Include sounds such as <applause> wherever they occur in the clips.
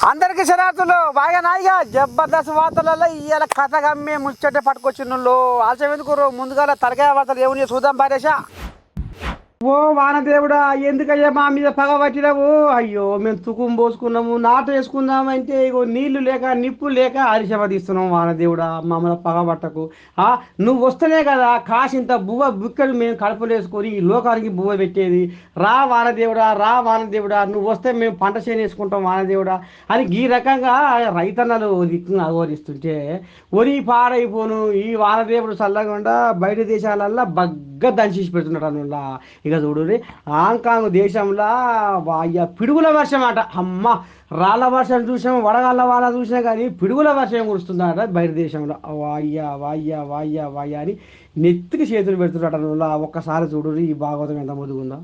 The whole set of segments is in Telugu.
అందరికి శరార్థులు బాగా నాయిగా జబర్దస్త్ వార్తలలో ఇవాళ కథ గమ్మే ముచ్చట పట్టుకొచ్చినోళ్ళు ఆలస్యం ఎందుకు ముందుగా తరగా వార్తలు ఏమని చూద్దాం పారేశా ఓ వానదేవుడా ఎందుకయ్యా మా మీద పగ పట్టినావు? అయ్యో మేము తుకుం పోసుకున్నాము నాటు వేసుకుందామంటే ఇగో నీళ్ళు లేక నిప్పు లేక అరిశమ తీస్తున్నాం వానదేవుడా మమ్మల్ని పగ పట్టకు. ఆ, నువ్వు వస్తేనే కదా కాసింత బువ్వ బుక్కలు మేము కడుపులు వేసుకొని ఈ లోకానికి బువ్వ పెట్టేది. రా వానదేవుడా రా వానదేవుడా నువ్వు వస్తే మేము పంట చేని వేసుకుంటాం వానదేవుడా అని ఈ రకంగా రైతన్నలు దిక్కును అగోరిస్తుంటే ఒరి పాడైపోను ఈ వానదేవుడు చల్లకుండా బయట దేశాలల్లో సరిగ్గా దంచేసి పెడుతున్నాడు అనుల్లా ఇక చూడు హాంకాంగ్ దేశంలో వాయ పిడుగుల వర్షం అట అమ్మ రాళ్ళ వర్షం చూసాం వడగాళ్ళ వాళ్ళ చూసినా కానీ పిడుగుల వర్షం కురుస్తుందట బయట దేశంలో. వాయ్య వాయ్య వాయ్య వాయ్య అని నెత్తికి చేతులు పెడుతున్నాడు అనుల్లా ఒక్కసారి చూడు ఈ భాగవతం ఎంత ముదుగుందో.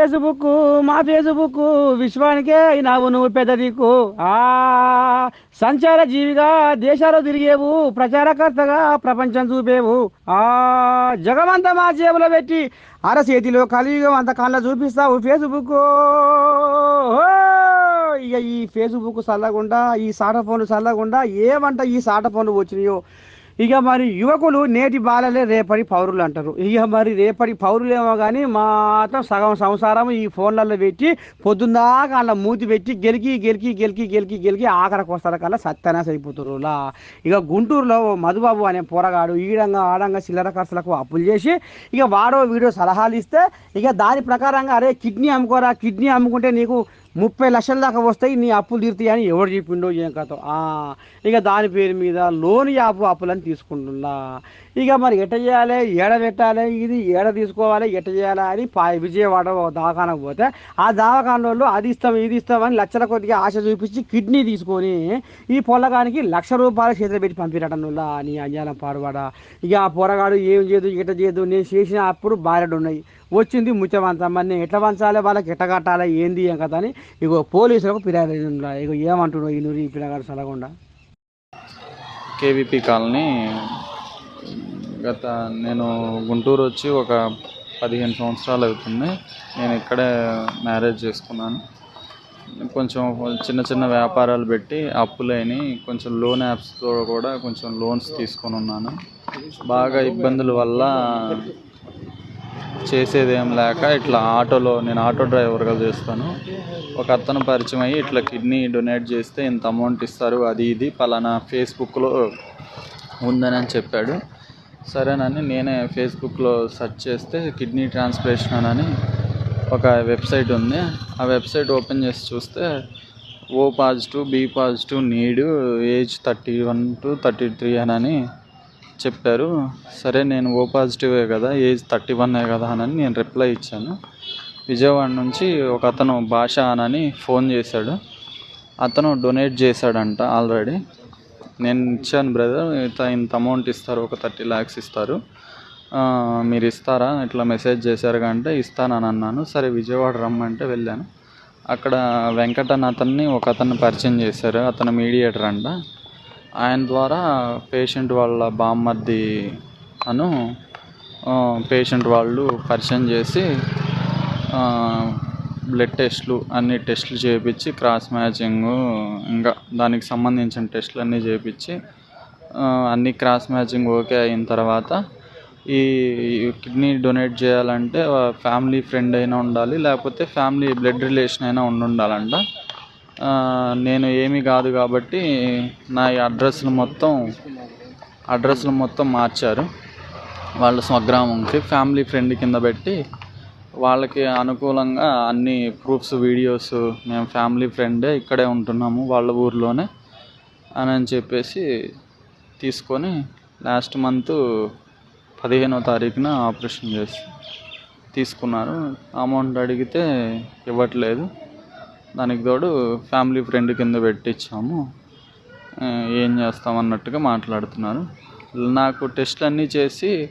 ఫేస్బుక్ మా ఫేస్బుక్ విశ్వానికే అయినావు నువ్వు పెద్దదిక్కు ఆ సంచార జీవిగా దేశాలు తిరిగేవు ప్రచారకర్తగా ప్రపంచం చూపేవు. ఆ జగమంతా మా జేబులో పెట్టి అరచేతిలో కలియుగం అంత కళ్ళ చూపిస్తావు ఫేస్బుక్ ఇక ఈ ఫేస్బుక్ చల్లకుండా ఈ సాట ఫోన్లు చల్లకుండా ఏమంట ఈ సాట ఫోన్లు వచ్చినాయో ఇక మరి యువకులు నేటి బాలలే రేపటి పౌరులు అంటారు. ఇక మరి రేపటి పౌరులేమో కానీ మాత్రం సగం సంసారం ఈ ఫోన్లలో పెట్టి పొద్దున్నాక అలా మూతి పెట్టి గెలికి గెలికి గెలికి గెలికి గెలికి ఆఖరికి వస్తారు కల్లా సత్యనాశ అయిపోతారు లా ఇక గుంటూరులో మధుబాబు అనే పోరగాడు ఈడంగా ఆడంగా చిల్లర ఖర్చులకు అప్పులు చేసి ఇక వాడో వీడో సలహాలు ఇస్తే ఇక దాని ప్రకారంగా అరే కిడ్నీ అమ్ముకోరా కిడ్నీ అమ్ముకుంటే నీకు ముప్పై లక్షల దాకా వస్తాయి నీ అప్పులు తీరుతాయి అని ఎవడు చెప్పిండో ఏం కథ. ఇక దాని పేరు మీద లోన్ యాప్ అప్పులని తీసుకుంటున్నా. ఇక మరి ఎట్ట చేయాలి? ఏడ పెట్టాలి? ఇది ఏడ తీసుకోవాలి? ఎట్ట చేయాలి అని పా విజయవాడ దవాఖానకు పోతే ఆ దవాఖాన వాళ్ళు అది ఇస్తాం ఇది ఇస్తామని లక్షల కొద్దిగా ఆశ చూపించి కిడ్నీ తీసుకొని ఈ పొల్లగానికి లక్ష రూపాయలు చేతులు పెట్టి పంపిరటం అని నీ అంజాలం పాడువాడ. ఇక ఆ పొరగాడు ఏం చేయదు ఎట్ట చేయదు నేను చేసిన అప్పుడు భార్యడు ఉన్నాయి. వచ్చింది ముచ్చవంతం. మరి నేను ఎట్లా పంచాలి? వాళ్ళకి ఎట్ట కట్టాలి? ఏంది ఏం కదా అని ఇగో పోలీసులకు ఫిర్యాదు ఇగో ఏమంటున్నావు ఈ నూరి ఈ పిల్లగాడు సలగకుండా కేవీపీ కాలనీ గత నేను గుంటూరు వచ్చి ఒక పదిహేను సంవత్సరాలు అవుతుంది. నేను ఇక్కడే మ్యారేజ్ చేసుకున్నాను. కొంచెం చిన్న చిన్న వ్యాపారాలు పెట్టి అప్పులైని కొంచెం లోన్ యాప్స్తో కూడా కొంచెం లోన్స్ తీసుకొని ఉన్నాను. బాగా ఇబ్బందుల వల్ల చేసేది ఏం లేక ఇట్లా ఆటోలో నేను ఆటో డ్రైవర్గా చేస్తాను. ఒక అతను పరిచయం అయ్యి ఇట్లా కిడ్నీ డొనేట్ చేస్తే ఇంత అమౌంట్ ఇస్తారు అది ఇది పలానా ఫేస్బుక్లో ఉందని అని చెప్పాడు. సరేనని నేనే ఫేస్బుక్లో సెర్చ్ చేస్తే కిడ్నీ ట్రాన్స్ప్లేషన్ అని ఒక వెబ్సైట్ ఉంది. ఆ వెబ్సైట్ ఓపెన్ చేసి చూస్తే O positive B positive need age thirty one to thirty three అని చెప్పారు. సరే నేను ఓ పాజిటివే కదా ఏజ్ థర్టీ వన్నే కదా అని నేను రిప్లై ఇచ్చాను. విజయవాడ నుంచి ఒక అతను భాష అనని ఫోన్ చేశాడు. అతను డొనేట్ చేశాడంట ఆల్రెడీ. నేను ఇచ్చాను బ్రదర్ ఇంత ఇంత అమౌంట్ ఇస్తారు ఒక థర్టీ ల్యాక్స్ ఇస్తారు. మీరు ఇస్తారా? ఇట్లా మెసేజ్ చేశారు అంటే ఇస్తానని అన్నాను. సరే విజయవాడ రమ్మంటే వెళ్ళాను. అక్కడ వెంకట్ అన్న అతన్ని ఒక అతన్ని పరిచయం చేశారు. అతను మీడియేటర్ అంట. ఆయన ద్వారా పేషెంట్ వాళ్ళ బామ్మర్ది అను పేషెంట్ వాళ్ళు పరిచయం చేసి బ్లడ్ టెస్ట్లు అన్ని టెస్ట్లు చేయించి క్రాస్ మ్యాచింగ్ ఇంకా దానికి సంబంధించిన టెస్ట్లు అన్నీ చేయించి అన్ని క్రాస్ మ్యాచింగ్ ఓకే అయిన తర్వాత ఈ కిడ్నీ డొనేట్ చేయాలంటే ఫ్యామిలీ ఫ్రెండ్ అయినా ఉండాలి లేకపోతే ఫ్యామిలీ బ్లడ్ రిలేషన్ అయినా ఉండి ఉండాలంట. నేను ఏమీ కాదు కాబట్టి నా ఈ అడ్రస్లు మొత్తం అడ్రస్లు మొత్తం మార్చారు. వాళ్ళ స్వగ్రామంకి ఫ్యామిలీ ఫ్రెండ్ కింద పెట్టి వాళ్ళకి అనుకూలంగా అన్ని ప్రూఫ్స్ వీడియోస్ మేము ఫ్యామిలీ ఫ్రెండే ఇక్కడే ఉంటున్నాము వాళ్ళ ఊర్లోనే అని అని చెప్పేసి తీసుకొని లాస్ట్ మంత్ పదిహేనో తారీఖున ఆపరేషన్ చేసి తీసుకున్నారు. అమౌంట్ అడిగితే ఇవ్వట్లేదు. దానికి తోడు ఫ్యామిలీ ఫ్రెండ్ కింద పెట్టించాము ఏం చేస్తాం అన్నట్టుగా మాట్లాడుతున్నారు. నాకు టెస్ట్లు అన్నీ చేసి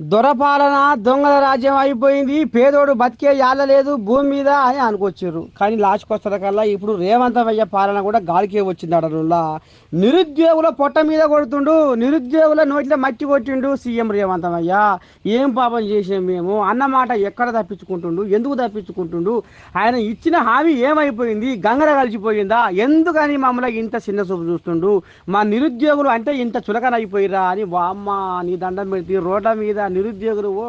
దొరపాలన దొంగల రాజ్యం అయిపోయింది. పేదోడు బతికే యాళ్ళ లేదు భూమి మీద అని అనుకొచ్చారు. కానీ లాస్ట్కి కల్లా ఇప్పుడు రేవంతమయ్య పాలన కూడా గాలికే వచ్చింది అడనుల్లా. నిరుద్యోగుల పొట్ట మీద కొడుతుండు నిరుద్యోగుల నోట్లో మట్టి కొట్టిండు సీఎం రేవంతమయ్య ఏం పాపం చేసాం మేము? అన్నమాట ఎక్కడ తప్పించుకుంటుండు? ఎందుకు తప్పించుకుంటుండు? ఆయన ఇచ్చిన హామీ ఏమైపోయింది? గంగర కలిసిపోయిందా? ఎందుకని మమ్మల్ని ఇంత చిన్న చూపు చూస్తుండు? మా నిరుద్యోగులు అంటే ఇంత చులకనైపోయిరా అని వామ్మ నీ దండం పెడితే రోడ్ల మీద నిరుద్యోగులు ఓ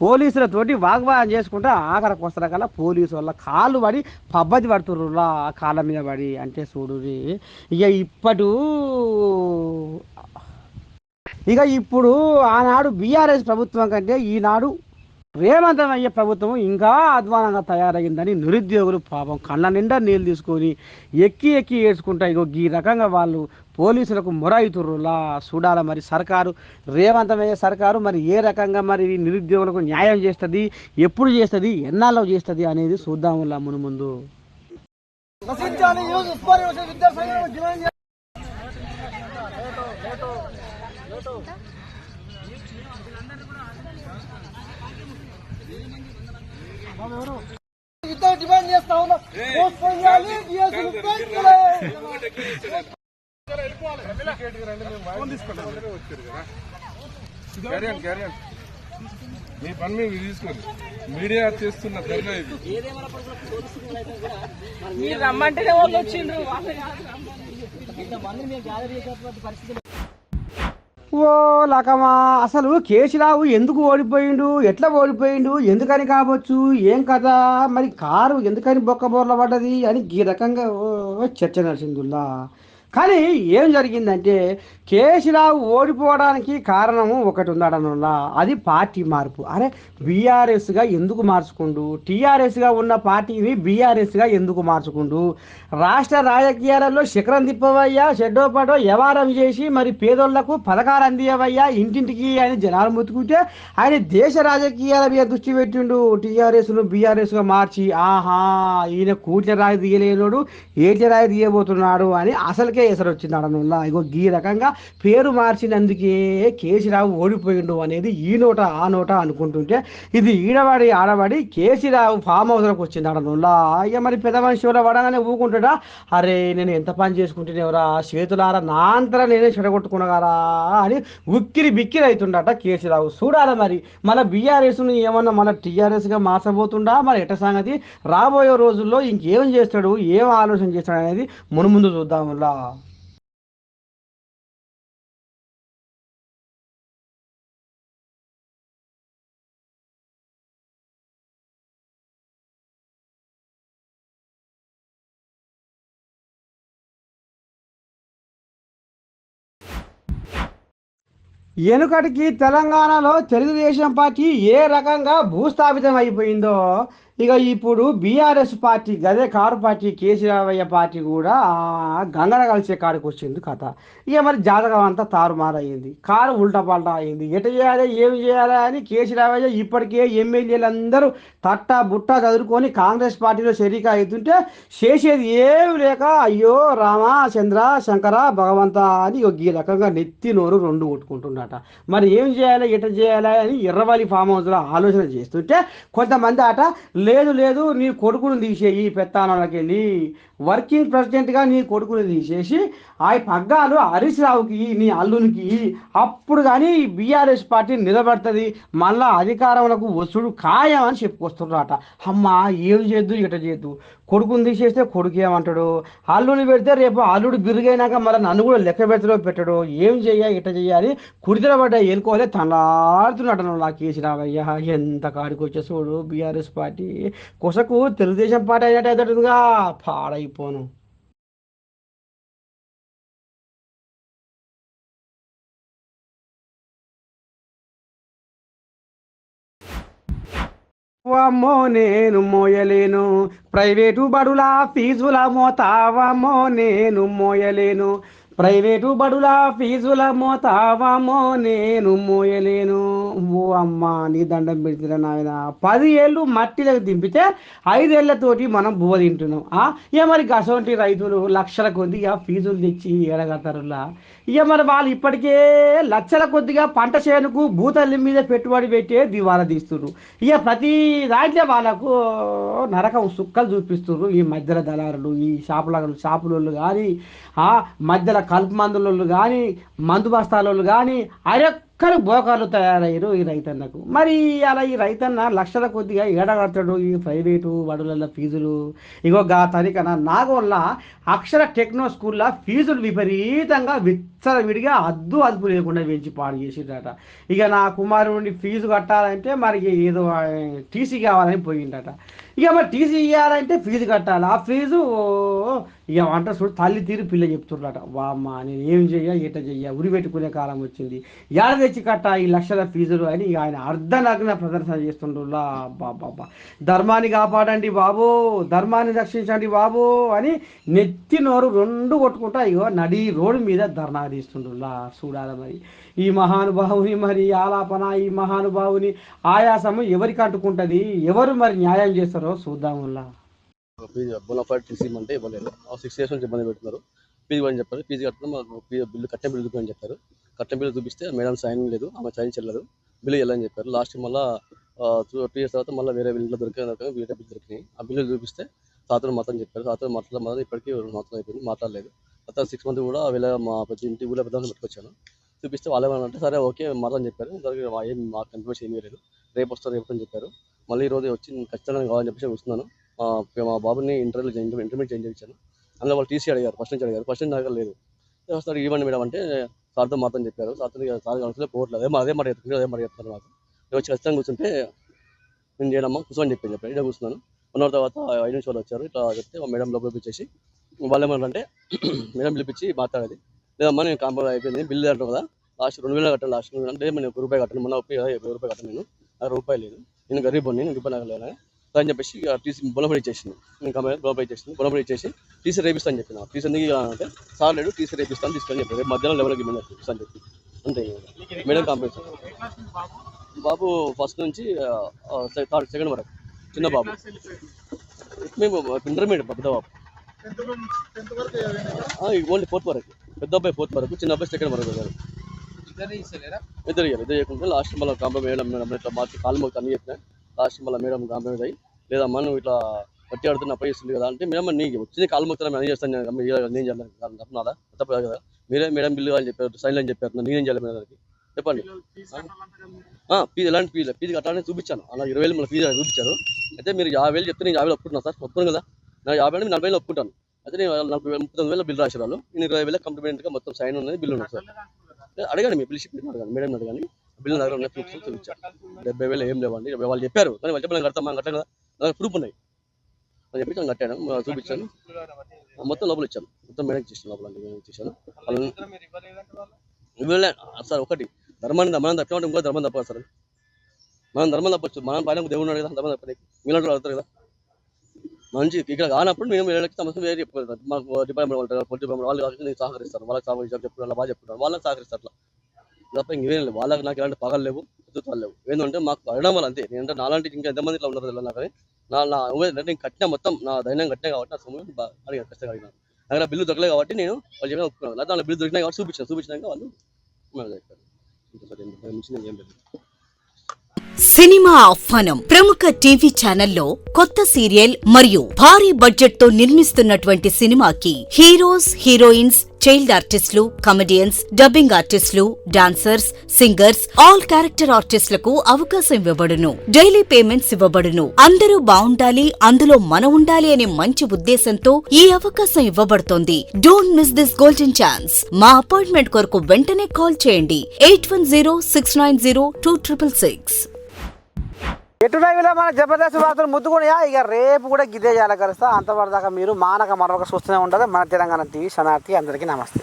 పోలీసులతోటి వాగ్వాదం చేసుకుంటా ఆఖరికి వస్తారు కల్లా పోలీసు వల్ల కాళ్ళు పడి పబ్బతి పడుతుర్రులా కాళ్ళ మీద పడి అంటే చూడు ఇక ఇప్పటి ఇక ఇప్పుడు ఆనాడు బీఆర్ఎస్ ప్రభుత్వం కంటే ఈనాడు రేవంతమయ్య ప్రభుత్వం ఇంకా అధ్వానంగా తయారైందని నిరుద్యోగులు పాపం కళ్ళ నిండా నీళ్ళు తీసుకొని ఎక్కి ఎక్కి ఏడ్చుకుంటా ఇగో ఈ రకంగా వాళ్ళు పోలీసులకు మొరాయితుర్రులా. చూడాల మరి సర్కారు రేవంతమయ్య సర్కారు మరి ఏ రకంగా మరి నిరుద్యోగులకు న్యాయం చేస్తుంది ఎప్పుడు చేస్తుంది ఎన్నాళ్ళు చేస్తుంది అనేది చూద్దాం మును ముందు డిమాండ్ చేస్తా ఉన్నా. మీ పని మీరు తీసుకోండి. మీడియా చేస్తున్న ధర్నా ఇది. మీరు రమ్మంటేనే వాళ్ళు వచ్చిండ్రు. ఇంతమంది మేము గ్యాదర్ చేసేటువంటి పరిస్థితి ఓ లకమా అసలు కేశరావు ఎందుకు ఓడిపోయిండు? ఎట్లా ఓడిపోయిండు? ఎందుకని కావచ్చు? ఏం కదా మరి కారు ఎందుకని బొక్క బోర్ల పడ్డది అని ఈ రకంగా ఓ చర్చ నడిచిందిలా కానీ ఏం జరిగిందంటే కేసీరావు ఓడిపోవడానికి కారణము ఒకటి ఉందడనులా అది పార్టీ మార్పు. అరే బీఆర్ఎస్గా ఎందుకు మార్చుకుండు? టీఆర్ఎస్గా ఉన్న పార్టీని బీఆర్ఎస్గా ఎందుకు మార్చుకుండు? రాష్ట్ర రాజకీయాలలో శిఖరం తిప్పవయ్యా షెడ్డోపాటో వ్యవహారం చేసి మరి పేదోళ్ళకు పథకాలు అందియవయ్యా ఇంటింటికి ఆయన జనాలు ముత్తుకుంటే ఆయన దేశ రాజకీయాల మీద దృష్టి పెట్టిండు. టీఆర్ఎస్ను బీఆర్ఎస్గా మార్చి ఆహా ఈయన కూట్ల రాయి దిగలేనోడు ఏట్ల రాయి తీయబోతున్నాడు అని అసలుకే ఎసరు వచ్చింది అడనుల్లా ఇగో ఈ రకంగా పేరు మార్చినందుకే కేసీరావు ఓడిపోయిండు అనేది ఈ నోట ఆ నోట అనుకుంటుంటే ఇది ఈడవాడి ఆడవాడి కేసీరావు ఫామ్ హౌస్లోకి వచ్చింది అడనుల్లా ఇక మరి పెద్ద మనిషి ఎవరో పడగానే ఊకుంటాడా? అరే నేను ఎంత పని చేసుకుంటేనేవరా చేతులారా నా అంతరా నేనే చెడగొట్టుకున్నారా అని ఉక్కిరి బిక్కిరి అవుతుండట కేసీరావు చూడాలి మరి మన బీఆర్ఎస్ను ఏమన్నా మన టీఆర్ఎస్గా మార్చబోతుండా? మరి ఎట సంగతి? రాబోయే రోజుల్లో ఇంకేం చేస్తాడు? ఏం ఆలోచన చేస్తాడు అనేది మునుముందు చూద్దాములా వెనుకటికి తెలంగాణలో తెలుగుదేశం పార్టీ ఏ రకంగా భూస్థాపితం అయిపోయిందో ఇక ఇప్పుడు బీఆర్ఎస్ పార్టీ గదే కారు పార్టీ కేసీరావయ్య పార్టీ కూడా గంగన గంగర కలిసే కాడికి వచ్చింది కథ. ఇక మరి జాతకం అంతా తారుమారయ్యింది. కారు ఉల్టపల్టా అయింది ఎట చేయాలి ఏమి చేయాలి అని కేసీరావయ్య ఇప్పటికే ఎమ్మెల్యేలందరూ తట్ట బుట్ట చదువుకొని కాంగ్రెస్ పార్టీలో షరీక అవుతుంటే చేసేది ఏమి లేక అయ్యో రామ చంద్ర శంకర భగవంత అని ఈ రకంగా నెత్తి నోరు రెండు కొట్టుకుంటున్నట మరి ఏం చేయాలి ఎట చేయాలి అని ఎర్రవల్లి ఫామ్ హౌస్లో ఆలోచన చేస్తుంటే కొంతమంది అట లేదు లేదు నీ కొడుకును తీసేయి పెత్తానంలోకి వెళ్ళి వర్కింగ్ ప్రెసిడెంట్గా నీ కొడుకుని తీసేసి ఆ పగ్గాలు హరీష్ రావుకి నీ అల్లునికి. అప్పుడు కానీ బీఆర్ఎస్ పార్టీ నిలబడుతుంది మళ్ళా అధికారంలోకి వసూడు ఖాయం అని చెప్పుకొస్తున్నారట. అమ్మ ఏం చేద్దు ఇట చేద్దు? కొడుకుని తీసేస్తే కొడుకు ఏమంటాడు? అల్లుని పెడితే రేపు అల్లుడు బిరుగైనాక మళ్ళీ నన్ను కూడా లెక్క పెట్టడో పెట్టడు ఏం చెయ్య ఇట్ట చెయ్యాలి కుడితల పడ్డ ఎన్నుకోలే తలాడుతున్నాడు నాకు కేసీ రావయ్య ఎంత కాడికి వచ్చే చూడు బీఆర్ఎస్ పార్టీ. కొసకు తెలుగుదేశం పార్టీ అయినట్టు అవుతుందిగా పాడైపోను. వామ్మో నేను మోయలేను. ప్రైవేటు బడుల ఫీజుల మోతావమ్మో నేను మోయలేను. ప్రైవేటు బడుల ఫీజుల మోతావామో నేను మోయలేను. ఓ అమ్మ నీ దండం పెడుతున్నా నాయన. పది ఏళ్ళు మట్టిలోకి దింపితే ఐదేళ్ళతోటి మనం బువ్వ తింటున్నాం. ఇక మరి గసంటి రైతులు లక్షల కొద్దిగా ఫీజులు తెచ్చి ఎడగడతారులా ఇక మరి వాళ్ళు ఇప్పటికే లక్షల కొద్దిగా పంట చేనుకు భూతల్లి మీద పెట్టుబడి పెట్టే దివాలా తీస్తున్నారు ఇక ప్రతి దాంట్లో వాళ్ళకు నరకం సుక్కలు చూపిస్తున్నారు ఈ మధ్యల దళారులు ఈ షాపుల షాపులోళ్ళు కానీ మధ్యలో కలుపు మందులు కానీ మందు బస్తాలోళ్ళు కానీ అరెక్కలు బోకాలు తయారయ్యారు ఈ రైతన్నకు. మరి అలా ఈ రైతన్న లక్షల కొద్దిగా ఏడగడతాడు ఈ ప్రైవేటు బడుల ఫీజులు. ఇగో గా తనికన నాగోళ్ళ అక్షర టెక్నో స్కూల్లో ఫీజులు విపరీతంగా విచ్చలవిడిగా అద్దు అదుపు లేకుండా పెంచి పాడు చేసిండట ఇక నా కుమారుడిని ఫీజు కట్టాలంటే మరి ఏదో టీసీ కావాలని పోయిండట. ఇక మరి టీసీ ఇవ్వాలంటే ఫీజు కట్టాలి? ఆ ఫీజు ఇక వంట చూడు తల్లి తీరు పిల్ల చెప్తున్నారట. వామ్మ నేను ఏం చెయ్య ఏట చెయ్య? ఉరి పెట్టుకునే కాలం వచ్చింది. ఏడ తెచ్చి కట్ట? ఈ లక్షల ఫీజులు అని ఇక ఆయన అర్ధనగ్న ప్రదర్శన చేస్తుండ్రులా. బాబా ధర్మాన్ని కాపాడండి బాబు ధర్మాన్ని రక్షించండి బాబు అని నెత్తి నోరు రెండు కొట్టుకుంటా ఇగో నడి రోడ్డు మీద ధర్నా తీస్తుండ్రులా. చూడాలి మరి. ఈ మహానుభావుని మరి ఆలాపన ఈ మహానుభావుని ఆయాసము ఎవరికి అంటుకుంటుంది? ఎవరు మరి న్యాయం చేస్తారో చూద్దాముల్లా బోనాఫైడ్ టీసీ అంటే ఇవ్వలేదు. ఆ సిక్స్ ఇయర్స్ నుంచి ఇబ్బంది పెడుతున్నారు. ఫీజు అని చెప్పారు. ఫీజు కట్టడం మాకు బిల్లు కట్టే బిల్లు చూపించని చెప్పారు. కట్టే బిల్లు చూపిస్తే మేడం సైన్ లేదు. ఆమె సైన్ చెల్లదు బిల్లు వెళ్ళని చెప్పారు. లాస్ట్ మళ్ళీ టూ ఇయర్స్ తర్వాత మళ్ళీ వేరే బిల్లు దొరికిన దొరికిన వేరే బిల్లు దొరికినాయి. ఆ బిల్లు చూపిస్తే తాతను మాత్రం చెప్పారు. తాతను మాట్లాడ మాత్రం ఇప్పటికీ మాత్రం అయిపోయింది. మాట్లాడలేదు. తర్వాత సిక్స్ మంత్ కూడా వీళ్ళ మా ప్రతి ఇంటి ఊళ్ళో పెద్ద పెట్టుకొచ్చాను చూపిస్తే వాళ్ళు ఏమన్నా సరే ఓకే మాత్రం చెప్పారు. దానికి మా- ఏం మాకు ఇన్ఫర్మేషన్ ఏమీ లేదు. రేపు వస్తారు రేపు అని చెప్పారు. మళ్ళీ ఈ రోజు వచ్చి ఖచ్చితంగా కావాలని చెప్పేసి వస్తున్నాను. మా బాబుని బాబుని ఇంటర్వ్యూలో ఇంటర్మీడియట్ చేంజ్ చేయించాను. అందులో వాళ్ళు టీసీ అడిగారు ఫస్ట్ నుంచి అడిగారు. ఫస్ట్ నుంచి దగ్గర లేదు. సార్ ఇవ్వండి మేడం అంటే సార్తో మాత్రం చెప్పారు. సార్తో సార్ కలిసి పోవట్లేదు. అదే మా- అదే మాట చెప్తున్నారు అదే మాట చెప్తున్నారు నాకు నేను వచ్చి ఖచ్చితంగా కూర్చుంటే నేను చేయడమ్మా కూర్చోని చెప్పి చెప్పాను. ఇక్కడ కూర్చున్నాను. వన్ అవర్ తర్వాత ఐదు నిమిషాలు వచ్చారు. ఇట్లా చెప్తే మా మేడం లోపల పిలిపించేసి వాళ్ళు ఏమన్నారంటే <clears throat> మేడం పిలిపించి మాట్లాడేది. లేదమ్మా నేను కాంపౌండ్ అయిపోయింది బిల్లు అంటారు కదా. లాస్ట్ రెండు వేలు కట్టాను లాస్ట్ అంటే నేను ఒక రూపాయి కట్టాను మొన్న ఒప్పి ఒక రూపాయి కట్టాను. నేను నాకు రూపాయి లేదు. నేను గరీబ్ నేను రూపాయి నాకు లేదా అని చెప్పేసి టీసీ బొలబడి ఇచ్చేసింది. నేను కంపెనీ బొలబడి ఇచ్చేసింది. బొలబడి ఇచ్చేసి టీసీ రేపిస్తాను చెప్పిన. టీసీ ఎందుకు అంటే సార్ లేడు టీసీ రేపిస్తాను తీసుకొని చెప్పారు. రేపు మధ్యాహ్నం లెవెల్కి ఇవ్వండి చూపిస్తాను చెప్పి. అంతే మేడం కంపెనీ బాబు ఫస్ట్ నుంచి థర్డ్ సెకండ్ వరకు. చిన్న బాబు. మేము ఇంటర్మీడియట్ పెద్ద బాబు ఓన్లీ ఫోర్త్ వరకు. పెద్ద అబ్బాయి ఫోర్త్ వరకు చిన్న అబ్బాయి సెకండ్ వరకు వెళ్ళారు ఇద్దరు ఇద్దరు చేయకుండా లాస్ట్ మళ్ళీ కాంప్రమైజ్ మేడం మేడం. ఇట్లా మార్చి కాలు మొక్క అన్ని చెప్పిన. లాస్ట్ మళ్ళీ మేడం కాంప్రమైజ్ అయ్యి లేదమ్మా ఇట్లా పట్టి ఆడుతున్న పై చేస్తుంది కదా అంటే మేడం నీకు వచ్చింది కాలు మొక్కలు నేను చేస్తాను నేను నేను చేయాలి తప్పనాదా తప్పదు కదా మీరే మేడం బిల్లు అని చెప్పారు సైన్ అని చెప్పారు నేనేం చేయాలి మేడం దానికి? చెప్పండి. ఆ, ఫీజు ఎలాంటి ఫీజు? ఫీజు కట్టాలని చూపించాను. అలా ఇరవై వేలు మళ్ళీ ఫీజు అని చూపించారు. అయితే మీరు యాభై వేలు చెప్తే నేను యాభై వేలు ఒప్పుకుంటున్నాను సార్ ఒప్పుకోను కదా? నా యాభై వేలు నలభై వేలు ఒప్పుకుంటాను. అయితే నేను నలభై ముప్పై తొమ్మిది వేల బిల్లు రాశారు వాళ్ళు. నేను ఇరవై వేల కంప్లీట్గా మొత్తం సైన్ ఉన్నది బిల్లు ఉన్నది సార్. అడగండి మీ పిలిచి అడగండి. మేడం అడగండి. బిల్లు దగ్గర ఉన్న ప్రూఫ్స్ చూపించాను డెబ్బై వేలు ఏం లేవండి వాళ్ళు చెప్పారు కానీ వాళ్ళు చెప్పిన కడతాం మనం కట్టాం కదా నా దగ్గర ప్రూఫ్ ఉన్నాయి అని చెప్పి నేను కట్టాను ఆ, చూపించాను మొత్తం లోపల ఇచ్చాను మొత్తం మేడం ఇచ్చేసాను లోపల అంటే ఇచ్చేసాను వాళ్ళని ఇవ్వలే సార్ ఒకటి ధర్మాన్ని మనం తప్పమంటే ఇంకో ధర్మం తప్పదు సార్ మనం ధర్మం తప్పచ్చు మనం పైన దేవుడు ఉన్నాడు కదా ధర్మం తప్పని మీలాంటి వాళ్ళు అవుతారు కదా మంచి ఇక్కడ కానప్పుడు మేము వీళ్ళకి సమస్య వేరే చెప్పుకోవాలి మాకు డిపార్ట్మెంట్ వాళ్ళు పొలిటి డిపార్ట్మెంట్ వాళ్ళు కాకుండా నేను సహకరిస్తారు వాళ్ళకి సహకరించారు చెప్పుకున్నారు వాళ్ళ బాగా చెప్పుకుంటారు వాళ్ళకి సహకరిస్తారు అట్లా తప్ప ఇంకేం లేవు వాళ్ళకి నాకు ఎలాంటి పగలు లేవు ప్రభుత్వాలు లేవు. ఏంటంటే మాకు పడడం వల్ల అంతే. నేనంటే నాలాంటి ఇంకా ఎంతమంది ఇట్లా ఉన్నారు తెలియదు కానీ. నా నా నేను కట్టిన మొత్తం నా దైనం కట్టినా కాబట్టి నా సొమ్ము బాగా అడిగాను కష్టంగా అడిగినాను అక్కడ బిల్లు దొరకలేదు కాబట్టి నేను వాళ్ళు చెప్పిన ఒప్పుకున్నాను లేదా బిల్లు దొరికినా కాబట్టి చూపించాను. చూపించినాక వాళ్ళు మేము చెప్పారు సినిమా ఆహ్వానం ప్రముఖ టీవీ ఛానల్లో కొత్త సీరియల్ మరియు భారీ బడ్జెట్తో నిర్మిస్తున్నటువంటి సినిమాకి హీరోస్ హీరోయిన్స్ చైల్డ్ ఆర్టిస్టులు కమెడియన్స్ డబ్బింగ్ ఆర్టిస్టులు డాన్సర్స్ సింగర్స్ ఆల్ క్యారెక్టర్ ఆర్టిస్టులకు అవకాశం ఇవ్వబడును. డైలీ పేమెంట్స్ ఇవ్వబడును. అందరూ బాగుండాలి అందులో మనం ఉండాలి అనే మంచి ఉద్దేశంతో ఈ అవకాశం ఇవ్వబడుతోంది. Don't miss this golden chance మా అపాయింట్మెంట్ కొరకు వెంటనే కాల్ చేయండి. Eight one zero six nine zero two triple six eight మన జబర్దస్త్ వార్తలు ముద్దుకున్నాయా ఇక రేపు కూడా గిదే చేయాలి కలుస్తా అంతవరదాకా మీరు మానక మరొక చూస్తూనే ఉంటుంది మన తెలంగాణ టీవీ శనార్థి అందరికీ నమస్తే.